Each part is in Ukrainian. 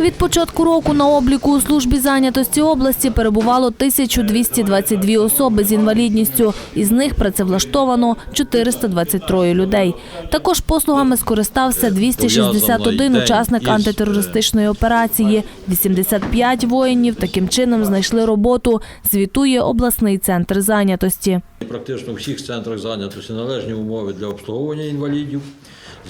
Від початку року на обліку у службі зайнятості області перебувало 1222 особи з інвалідністю. Із них працевлаштовано 423 людей. Також послугами скористався 261 учасник антитерористичної операції. 85 воїнів таким чином знайшли роботу, звітує обласний центр зайнятості. Практично у всіх центрах зайнятості належні умови для обслуговування інвалідів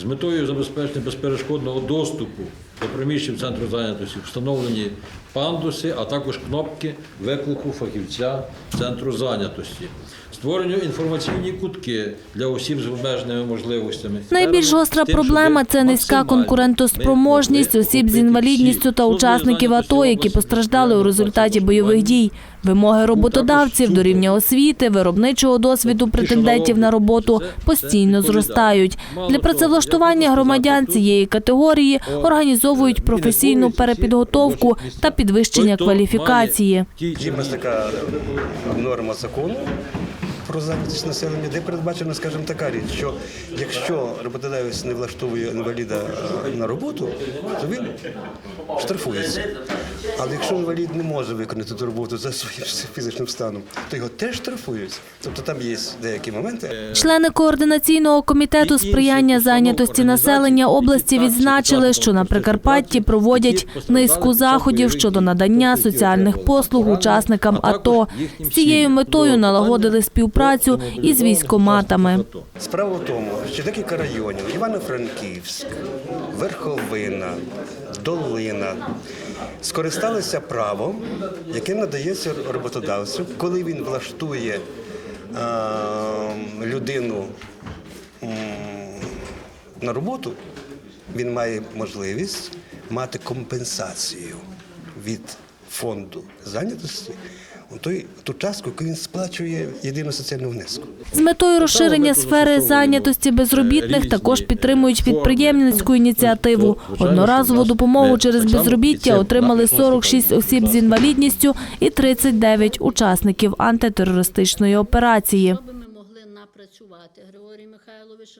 з метою забезпечення безперешкодного доступу до приміщень центру зайнятості встановлені пандуси, а також кнопки виклику фахівця центру зайнятості. Створені інформаційні кутки для осіб з обмеженими можливостями. Найбільш гостра проблема це низька конкурентоспроможність осіб з інвалідністю та учасників АТО, які постраждали у результаті бойових дій. Вимоги роботодавців до рівня освіти, виробничого досвіду претендентів на роботу постійно зростають. Для працевлаштування громадян цієї категорії організовують професійну перепідготовку та підвищення кваліфікації. Є така норма закону про зайнятість населення, де передбачена, скажімо, така річ, що якщо роботодавець не влаштовує інваліда е, на роботу, то він штрафується. Але якщо інвалід не може виконати ту роботу за своїм фізичним станом, то його теж штрафують. Тобто там є деякі моменти. Члени координаційного комітету сприяння зайнятості населення області відзначили, що на Прикарпатті проводять низку заходів щодо надання соціальних послуг учасникам АТО. З цією метою налагодили співпрацю із військоматами. Справа в тому, що декілька районів Івано-Франківськ, Верховина, Долина скористалися правом, яке надається роботодавцю, коли він влаштує е, людину на роботу, він має можливість мати компенсацію від фонду зайнятості у той ту частку, яку він сплачує єдиного соціального внеску. З метою розширення сфери зайнятості безробітних також підтримують підприємницьку ініціативу. Одноразову допомогу через безробіття отримали 46 осіб з інвалідністю і 39 учасників антитерористичної операції. Григорій Михайлович